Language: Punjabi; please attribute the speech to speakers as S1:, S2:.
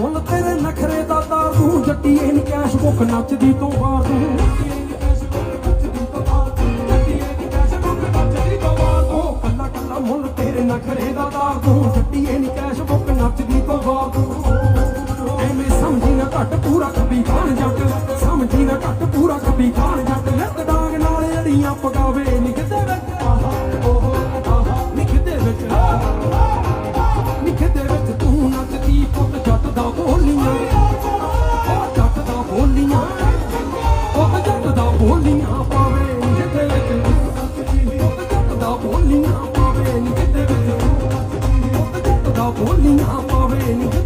S1: ਮੁੱਲ ਤੇਰੇ ਨਖਰੇ ਦਾ ਤਾਰ ਤੂੰ ਜੱਟੀਏ ਨੀ ਕੈਸ਼ ਬੁੱਕ ਨੱਚਦੀ ਤੋਂ ਬਾਹਰ ਤੂੰ। ਕੱਲਾ ਕੱਲਾ ਮੁੱਲ ਤੇਰੇ ਨਖਰੇ ਦਾ ਤਾਰ ਤੂੰ ਜੱਟੀਏ ਨੀ ਕੈਸ਼ ਬੁੱਕ ਨੱਚਦੀ ਤੋਂ ਬਾਹਰ ਤੂੰ। ਐਵੇਂ ਸਮਝੀ ਨਾ ਘੱਟ, ਪੂਰਾ ਖੱਬੀ ਖਾਨ ਜੱਟ ਪਾਵੇ ਨੀ ਕਿਤੇ। ਵੀ ਉਹ ਤੇ ਟੁੱਟਦਾ ਬੋਲੀਆਂ ਪਾਵੇ ਨੀ।